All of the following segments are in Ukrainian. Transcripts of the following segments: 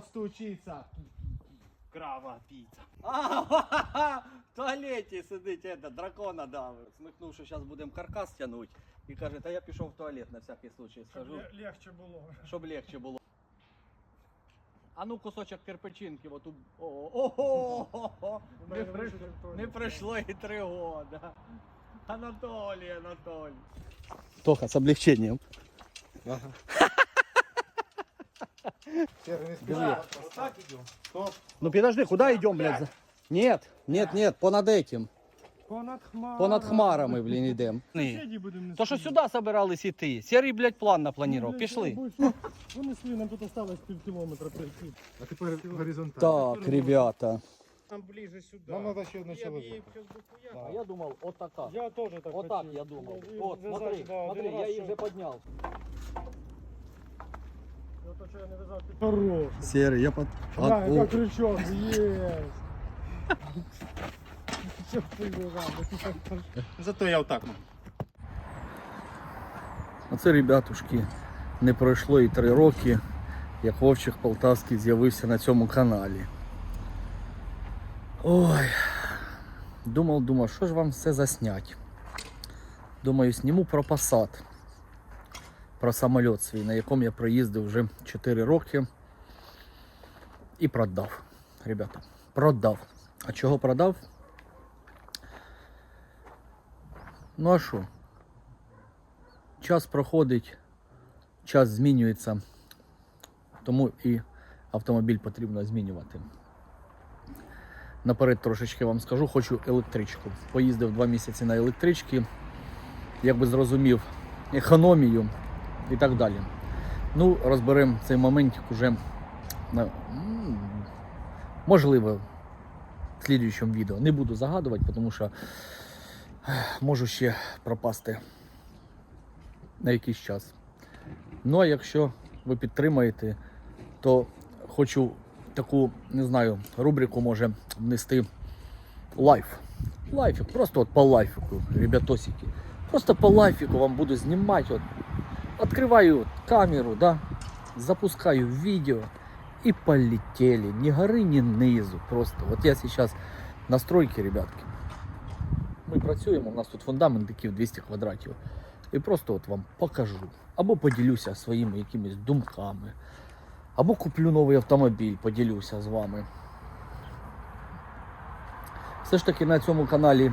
постучиться. Крава піца. А, в туалеті сидить, это, дракона давить. Смикнув, що зараз будемо каркас тягнути. І каже, та я пішов в туалет на всякий случай, скажу, легче було. щоб легче було. А ну кусочок кирпичинки, отут. Ого, не, приш... не пройшло і три года. Анатолій, Анатолій. Тоха, з облегченням. Серый, не Диви. спеши. Вот так идем. Стоп. Ну подожди, куда идем, блядь? Нет, нет, нет, понад этим. Понад хмарами. Понад хмарами, блін. Сусіді будемо То що сюди собирались іти? Серий, блядь, план напланував. Пішли. Винесли, нам тут осталось пів кілометра пройти. А теперь горизонтально. Так, ребята. Там ближе сюди. Нам надо еще одного человека. А я думав, отака. Я теж так Отак я думав. Ну, От, смотри, смотри, я що- вже підняв. Що я не в'язав, Хорош. Серий, я под... Да, крючок, єс. Що ти в'язав? Зато я вот так. Оце, ребятушки, не пройшло і три роки, як Вовчик Полтавський з'явився на цьому каналі. Ой, думав, думав, що ж вам все заснять. Думаю, зніму про Passat, про самоліт свій, на якому я проїздив вже 4 роки і продав. Ребята, продав. А чого продав? Ну а що? час проходить, час змінюється, тому і автомобіль потрібно змінювати. Наперед трошечки вам скажу, хочу електричку. Поїздив два місяці на електричці, якби зрозумів економію і так далі. Ну, розберемо цей моментик уже можливо в слідуючому відео. Не буду загадувати, тому що можу ще пропасти на якийсь час. Ну а якщо ви підтримаєте, то хочу таку, не знаю, рубрику може внести лайф. Лайфік, просто от по лайфіку, ребятосики. Просто по лайфіку вам буду знімати. От, открываю камеру, да, запускаю видео и полетели. Ни горы, ни низу. Просто. Вот я сейчас на стройке, ребятки. Ми працюємо, у нас тут фундамент такий в 200 квадратів. І просто от вам покажу. Або поділюся своїми якимись думками. Або куплю новий автомобіль, поділюся з вами. Все ж таки на цьому каналі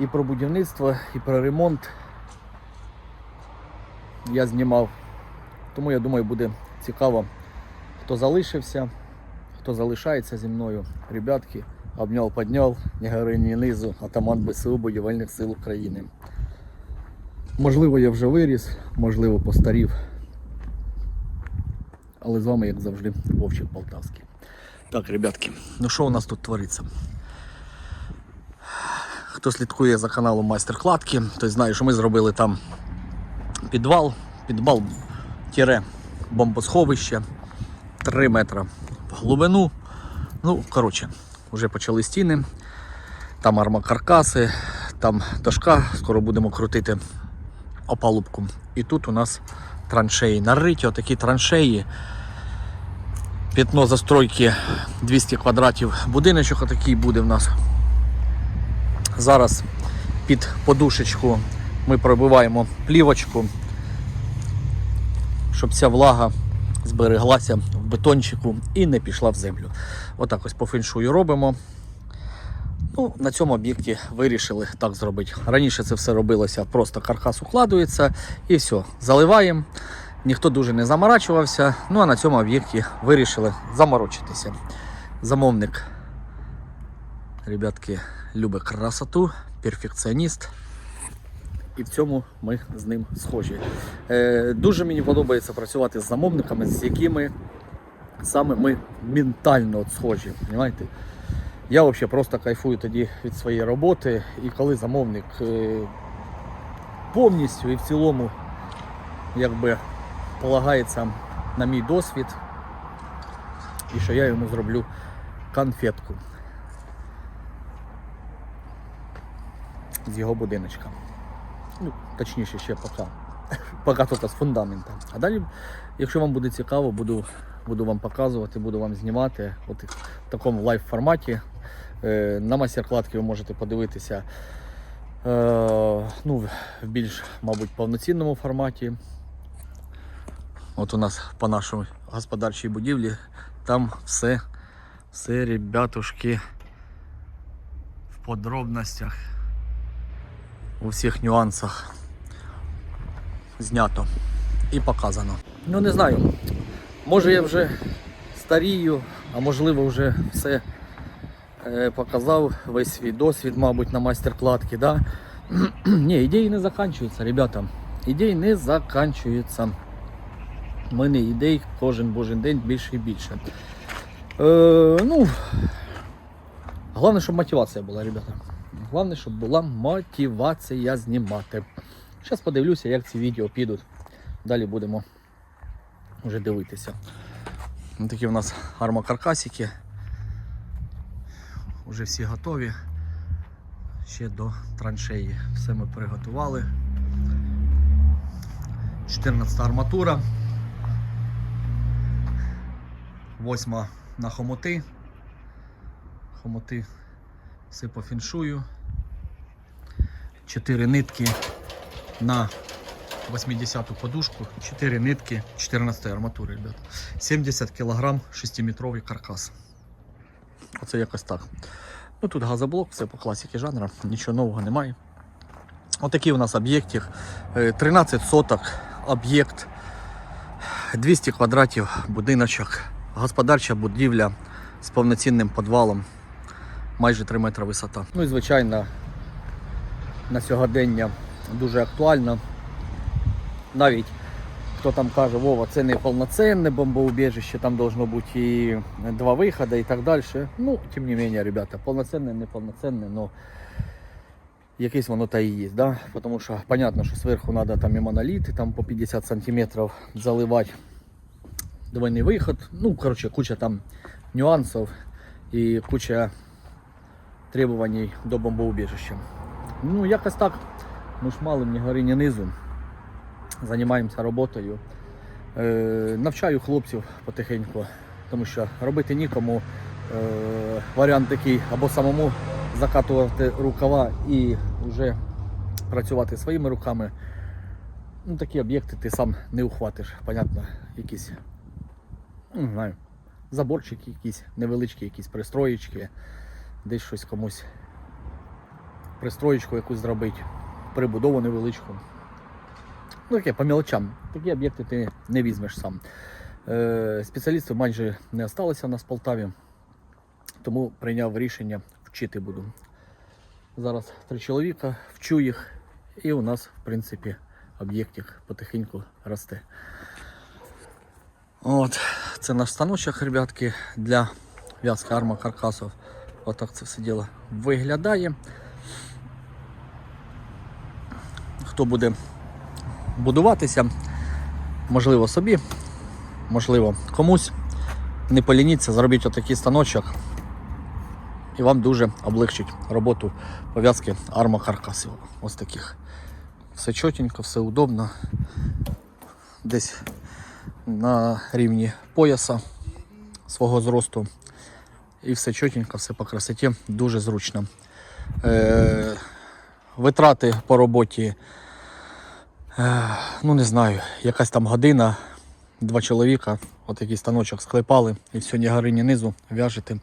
і про будівництво, і про ремонт я знімав. Тому я думаю, буде цікаво, хто залишився, хто залишається зі мною. Ребятки, обняв, подняв, ні гори, ні низу, атаман БСУ Будівельних сил України. Можливо, я вже виріс, можливо, постарів. Але з вами, як завжди, Вовчик Полтавський. Так, ребятки, ну що у нас тут твориться? Хто слідкує за каналом Майстер Кладки, той знає, що ми зробили там підвал, підвал тіре бомбосховище 3 метра в глибину. Ну, коротше, вже почали стіни, там армакаркаси, там дошка, скоро будемо крутити опалубку. І тут у нас траншеї. Нариті отакі траншеї. П'ятно застройки 200 квадратів. Будиночок отакий буде в нас. Зараз під подушечку ми пробиваємо плівочку, щоб ця влага збереглася в бетончику і не пішла в землю. Отак ось по феншую робимо. Ну, на цьому об'єкті вирішили так зробити. Раніше це все робилося, просто каркас укладується і все, заливаємо. Ніхто дуже не заморачувався. Ну а на цьому об'єкті вирішили заморочитися. Замовник, ребятки, любить красоту, перфекціоніст. І в цьому ми з ним схожі. Е, дуже мені подобається працювати з замовниками, з якими саме ми ментально схожі. Понимаєте? Я взагалі просто кайфую тоді від своєї роботи, і коли замовник е, повністю і в цілому якби полагається на мій досвід, і що я йому зроблю конфетку з його будиночка. Ну, точніше, ще поки. Поки тільки з фундамента. А далі, якщо вам буде цікаво, буду буду вам показувати, буду вам знімати от в такому лайв форматі. Е, На майстер-кладки ви можете подивитися е, ну, в більш, мабуть, повноцінному форматі. От у нас по нашій господарчій будівлі там все, все, ребятушки, в подробностях, у всіх нюансах знято і показано. Ну не знаю, може я вже старію, а можливо вже все е, показав, весь свій досвід, мабуть, на майстер-кладки. Да? Ні, ідеї не закінчуються, ребята. Ідеї не закінчуються. У мене ідей кожен божий день більше і більше. Е, ну, головне, щоб мотивація була, ребята. Головне, щоб була мотивація знімати. Зараз подивлюся, як ці відео підуть. Далі будемо вже дивитися. Такі у нас армокаркасики. Уже всі готові. Ще до траншеї. Все ми приготували. 14 арматура. Восьма на хомути. Хомути все по фіншую. Чотири нитки на 80-ту подушку, 4 нитки 14 арматури, ребят. 70 кг 6-метровий каркас. Оце якось так. Ну тут газоблок, все по класіки жанру, нічого нового немає. Отакий у нас об'єктик. Е, 13 соток об'єкт, 200 квадратів будиночок, господарча будівля з повноцінним підвалом, майже 3 метри висота. Ну і звичайно, на сьогодення дуже актуально. Навіть хто там каже, Вова, це не повноцінне бомбоубіжище, там должно бути і два виходи і так далі. Ну, тим не менее, ребята, повноцінне, не повноцінне, но якесь воно та і є. Да? Тому що, понятно, що зверху треба там і моноліти, там по 50 сантиметрів заливати. Двойний виход. Ну, коротше, куча там нюансів і куча требувань до бомбоубіжища. Ну, якось так. Ми ж мали ні гори, ні низу. Займаємося роботою. Е, навчаю хлопців потихеньку, тому що робити нікому. Е, варіант такий або самому закатувати рукава і вже працювати своїми руками. Ну, такі об'єкти ти сам не ухватиш. Понятно, якісь ну, не знаю, заборчики, якісь невеличкі, якісь пристроєчки, десь щось комусь пристроєчку якусь зробити, прибудову невеличку. Ну, таке по мелочам. Такі об'єкти ти не візьмеш сам. Е, спеціалістів майже не залишилося у нас в Полтаві, тому прийняв рішення вчити буду. Зараз три чоловіка, вчу їх, і у нас, в принципі, об'єктик потихеньку росте. От, це наш станочок, ребятки, для в'язки армокаркасів. Отак це все діло виглядає. Хто буде будуватися, можливо собі, можливо комусь. Не полініться, зробіть отакий станочок. І вам дуже облегчить роботу пов'язки армокаркасів. Ось таких. Все чотенько, все удобно. Десь на рівні пояса свого зросту. І все чотенько, все по красоті, дуже зручно. Е, витрати по роботі, е, ну не знаю, якась там година, два чоловіка, отакий станочок склепали, і все, ні гори, ні низу в'яжете.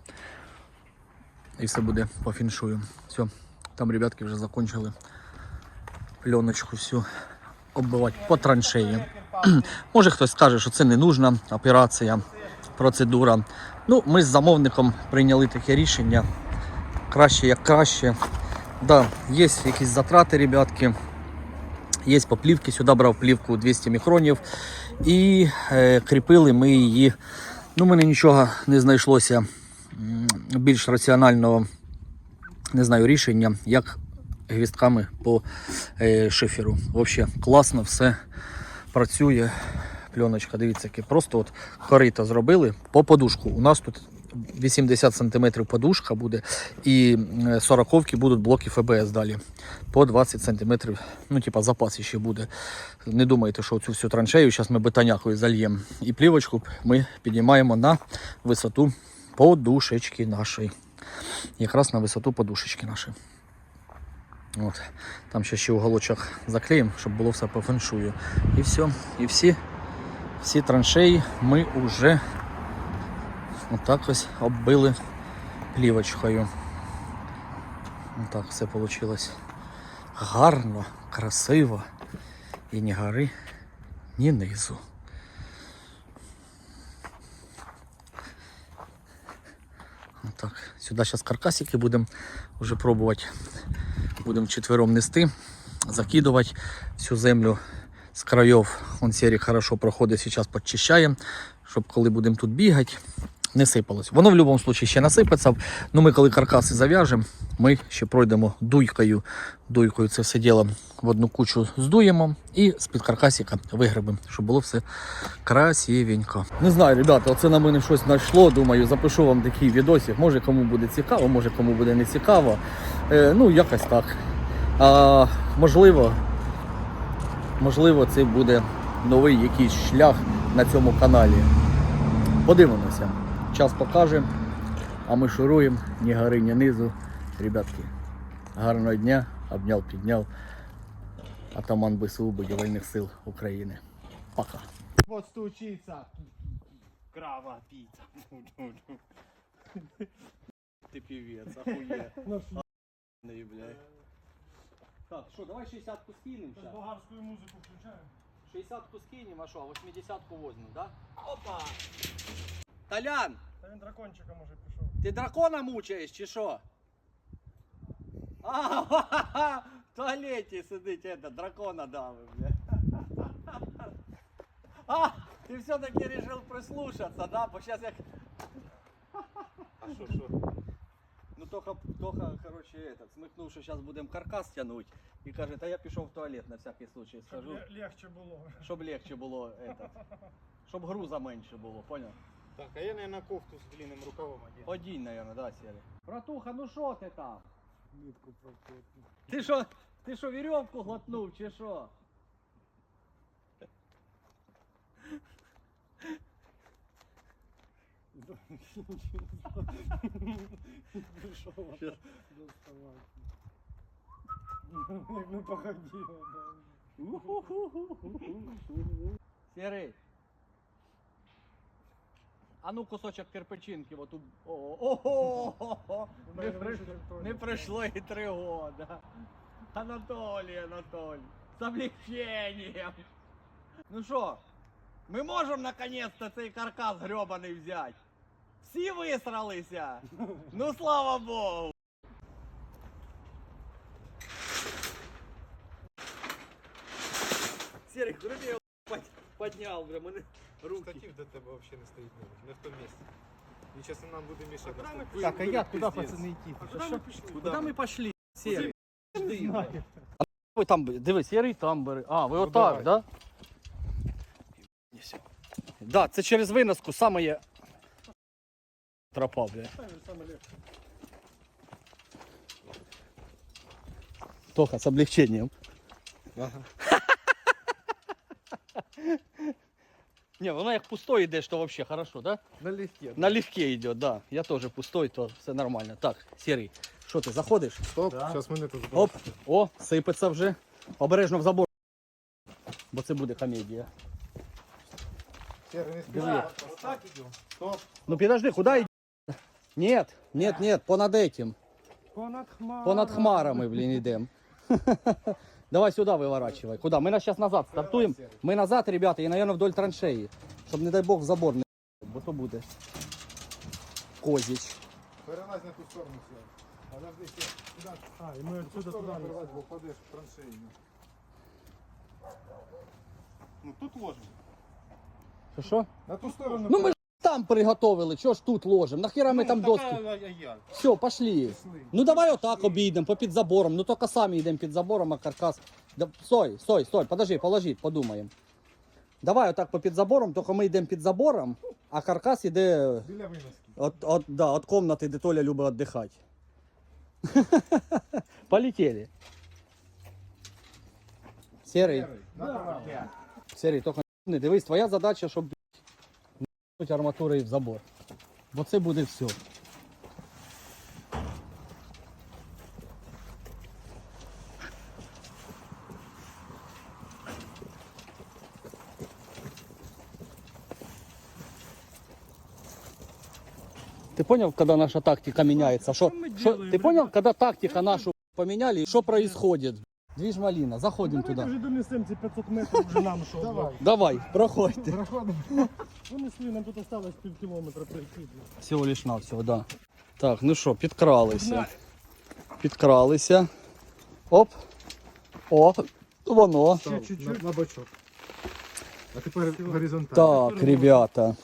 І все буде по фіншую. Все, там ребятки вже закончили пленочку всю оббивати по траншеї. Може хтось скаже, що це не нужна операція, процедура. Ну, ми з замовником прийняли таке рішення. Краще як краще. Да, є якісь затрати, ребятки. Є по плівки, сюди брав плівку 200 мікронів. І е, кріпили ми її. Ну, мене нічого не знайшлося більш раціонального не знаю, рішення, як гвістками по е, шиферу. Взагалі класно все працює. Пленочка, дивіться, яке просто от корита зробили по подушку. У нас тут 80 см подушка буде, і 40 будуть блоки ФБС далі. По 20 см, ну, типа, запас ще буде. Не думайте, що цю всю траншею зараз ми бетонякою зальємо. І плівочку ми піднімаємо на висоту подушечки нашої. Якраз на висоту подушечки нашої. От. Там ще ще уголочок заклеїмо, щоб було все по феншую. І все. І всі, всі траншеї ми вже отак ось оббили плівочкою. Отак все вийшло. Гарно, красиво. І ні гори, ні низу. Отак. Сюди зараз каркасики будемо вже пробувати. Будемо четвером нести, закидувати всю землю з країв. Он серік хорошо проходить, зараз підчищає, щоб коли будемо тут бігати, не сипалось. Воно в будь-якому випадку ще насипеться. Ну ми коли каркаси зав'яжемо, ми ще пройдемо дуйкою. Дуйкою це все діло в одну кучу здуємо і з-під каркасика вигребемо, щоб було все красивенько. Не знаю, ребята, оце на мене щось знайшло. Думаю, запишу вам такий відосик. Може кому буде цікаво, може кому буде не цікаво. Е, ну, якось так. А, можливо, можливо, це буде новий якийсь шлях на цьому каналі. Подивимося. Час покаже, а ми шуруємо ні гори, ні низу. Ребятки, гарного дня, обняв, підняв. Атаман БСУ Будівельних сил України. Пока. Вот стучиться. Крава піца. Ти півець, ахує. Ну, блядь. Так, що, давай 60-ку скинем Сейчас болгарську музику включаємо. 60-ку скинем, а що, 80-ку возьмем, да? Опа! Толян, Та він дракончика може пішов. ти дракона мучаєш чи що? А, в туалеті сидить, это, дракона давив, бля. А, ти все-таки решил прислушаться, да? Бо сейчас як... А що, що? Ну, Тоха, Тоха, короче, этот, смикнув, що зараз будемо каркас тянуть. І каже, та я пішов в туалет на всякий случай, Щоб схожу. ле- легче було. Щоб легче було, этот, щоб груза менше було, понял? Так, а я, наверное, кофту з длинним рукавом одягну. Одінь, наверное, да, Сері? Братуха, ну що ти там? Нитку прокопну. Ти що, ти що, вірьовку глотнув, чи що? Прийшов Щас. доставати. Як не походило, Сірий. А ну кусочок кирпичинки, от у... Ого! У Не, мене при... вийшов Антоній. не пройшло і три года. Анатолій, Анатолій, з облегчением. Ну що, ми можемо наконец-то цей каркас гребаний взяти? Всі висралися? Ну слава Богу! Серый, куди я його підняв, бля, мене руки. Штатив до тебе взагалі не стоїть не, не в тому місці. Він зараз нам буде мішати. Так, а ви як туди пиздец. пацани йти? А Ти куди ми пішли? Куди Куди ми? ми пішли? Серий. Знаю. Ви там, диви, серий там бери. А, ви Ну, отак, да? Да, це через виноску саме є тропа, бля. Та він саме легше. Тоха, з облегчением. Ага. Не, воно як пустой йдеш, то вообще хорошо, да? Налегке. Налегке йде, да. Я теж пустой, то все нормально. Так, серий, що ти заходиш? Стоп, Да. зараз мене тут Оп, о, сипеться вже. Обережно в забор. Бо це буде комедія. Серый, не Диви. спіши. Отак ідемо. Стоп. Ну подожди, куди йди? Нет, нет, нет, понад этим. Понад хмарами. Понад хмарами, блін, йдемо. Давай сюди виворачивай. Куда? Ми зараз назад стартуємо. Ми назад, ребята, і, наверное, вдоль траншеї. Щоб, не дай Бог, в забор не бо то буде. Козіч. Перелазь на ту сторону сіла. Подожди, Сер. Сюди. А, і ми Ту отсюда сторону туди. перелазь, бо впадеш в траншею. Ну тут ложимо. Що що? На ту сторону. Ну ми ж Там приготовили, чого ж тут ложимо? Нахіра ми Ну, там доски? я. Все, пошли. Пішли. Ну давай отак обійдемо, по під забором. Ну тільки самі йдемо під забором, а каркас. Да, стой, стой, стой, подожди, положи, подумаємо. Давай отак по під забором, тільки ми йдемо під забором, а каркас іде Біля виноски. от, от, да, от комнати, де Толя любить віддихати. Полетели. Серий, Серій, тільки не дивись, твоя задача, щоб не арматури в забор. Бо це буде все. Ты понял, когда наша тактика меняется? Шо, мы шо- делаем, ты понял, ребят? когда тактика нашу поменяли, что происходит? Движ малина, заходим Давайте туда. вже донесемо ці 500 метрів вже нам що. Давай. Давай, проходьте. Проходимо. Винесли, нам тут осталось пів кілометра пройти. Всього лиш на всього, да. Так, ну що, підкралися. Підкралися. Оп. О, воно. Став чуть-чуть. На, на бочок. А тепер горизонтально. Так, ребята.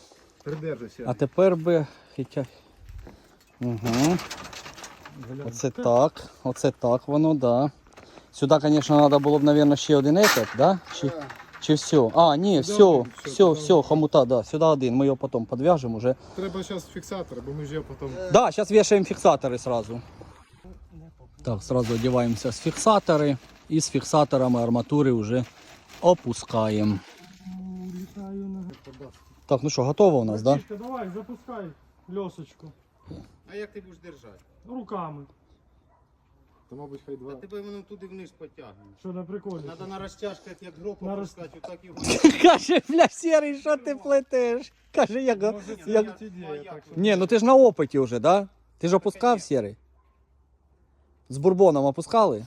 Придержуйся. А тепер би. Хоча... Угу. Оце так. Оце так воно, да. Сюди, звісно, треба було б, мабуть, ще один этот, да? Чи, чи все? А, ні, все, один, все, всьо, все, туди. хомута, да. Сюди один. Ми його потім підв'яжемо уже. Треба зараз фіксатор, бо ми ж його потім... Да, сейчас вешаем фиксаторы сразу. Так, сразу одеваемся с фиксаторы. И с фиксатором и арматуры уже опускаем. Літаю на... Так, ну что, готово у нас, да? Братішка, давай, запускай льосочку. А як ти будеш держати? Руками. То, мабуть, хай два. Та тебе воно туди вниз потягне. Що на приколі? Треба на розтяжках, як гропу На роз- пускати, отак його. Каже, бля, серый, що ти плетеш? Каже, я... го- Може, це я... навіть ідея, так що... Не, ну ти ж на опыте уже, да? Ти ж опускав серый? З бурбоном опускали?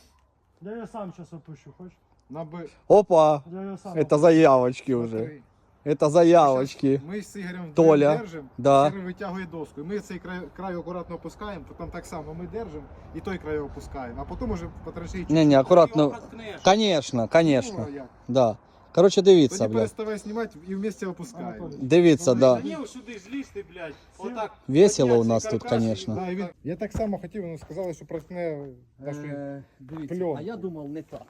Я його сам зараз опущу, хочеш? На Б. Опа, Я його сам это заявочки уже. Это заявочки. Ми з Ігорем Толя, держимо, да. Ігор витягує доску. І ми цей край, край акуратно опускаємо, потім так само ми держимо і той край опускаємо, а потім уже по траншеї Не, не, аккуратно. Конечно, конечно. Ну, як? Да. Короче, дивіться, Тоді бля. переставай знімати і вместе опускаємо. Дивіться, да. Та ні, сюди злізти, блядь. Отак. Весело у нас тут, конечно. Да, і він... Я так само хотів, вони сказали, що проткне нашу... Дивіться, пленку. а я думав не так.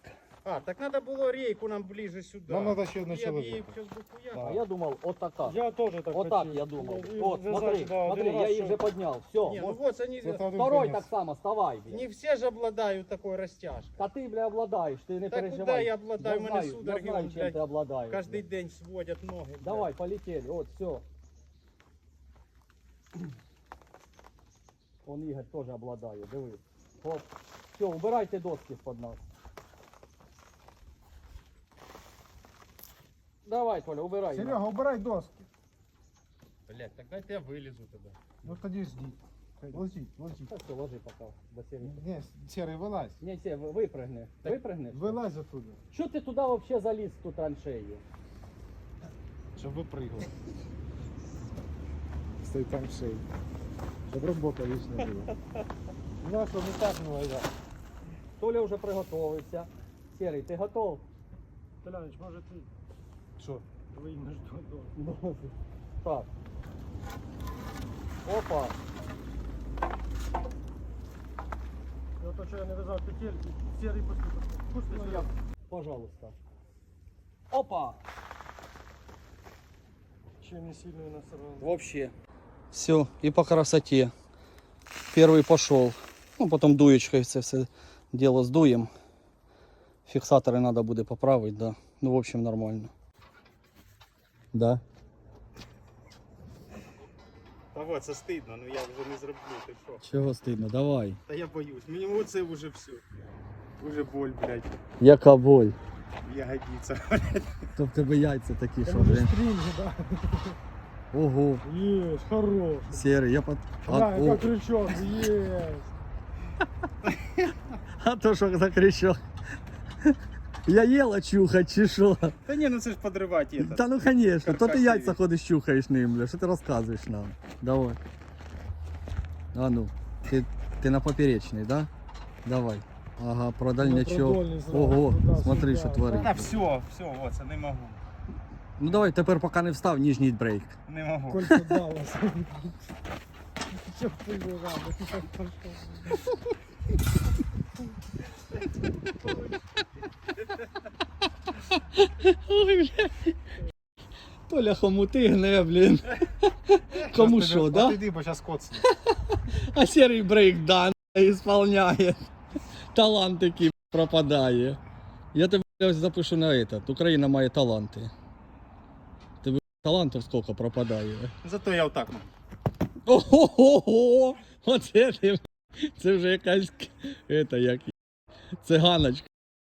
А, так треба було рейку нам ближе сюди. Нам треба ще одне Я б її чоловіка. А я думав, отака. Я теж так Отак хотів. я думав. І Вот, зв'язати, смотри, да, один смотри, я раз, що- вже підняв. Все, Ні, ну вот. вот они... Це один Второй конець. так само, вставай. Не все ж обладають такою розтяжкою. Та ти, бля, обладаєш, ти не Та переживай. куди я обладаю? Я У мене знаю, судороги, Я знаю, блядь, чим ти обладаєш. Кожен бля. день сводять ноги. блядь. Давай, полетели, от, все. Он Ігор теж обладає, диви. Оп. Все, убирайте доски з-под нас. Давай, Толя, убирай. Серега, убирай доски. Блядь, так дайте я вилізу туди. Ну тоді ждіть. Ложіть, ложіть. Так, все, ложи пока. До серії. Ні, Серий, вилазь. Не, все, ви- випригни. Випригни. Вилазь оттуда, Що ти туди взагалі заліз в ту траншею? щоб ви пригли. Стой там шеї. Щоб робота вічна була. Ну, що не так не вийде. Толя вже приготовився. Серий, ти готов? Толяныч, може ти Що? виймеш додому. Так. Опа. Я то, що я не вязав петельки, сірий пусти. Пусти, Ну, я... Пожалуйста. Опа. Ще не сильно і насрав. Вообще. Все, и по красоте. Первый пошел. Ну, потом дуечкой це все дело сдуем. Фиксаторы надо будет поправить, да. Ну, в общем, нормально. Да. Та от, це стидно, ну я вже не зроблю, ти що. Чого стидно? Давай. Та я боюсь, мені оце вже все. Уже боль, блядь, Яка боль. ягодиця. То в тебе яйця такі, Там вже стрінги, да. Ого. Єсть, хорош. Серый, я под... Да, яка крючок, єсть. а то що за крючок? Я ела чухать, чи що? Та ні, ну це ж подривати это. Та ну конечно, то ти яйця ходиш чухаєш ним, бля. Що ти розказуєш нам? Давай. А ну, ти, ти на поперечний, да? Давай. Ага, про дальнячок. продольний зразу, Ого, туди, смотри, сюди. що творить. Та все, все, о, це не можу. Ну давай, тепер поки не встав, ніжній брейк. Не можу. Кольцо далось. Ти Коля хомути гне, блін. Кому що, да? Отойди, бо зараз коцне. А серий брейкдан ісполняє. Талант який пропадає. Я тебе запишу на этот. Україна має таланти. Тебе талантів скільки пропадає. Зато я отак. Ого-го! Оце ти. Це вже якась. Это як. Циганочка.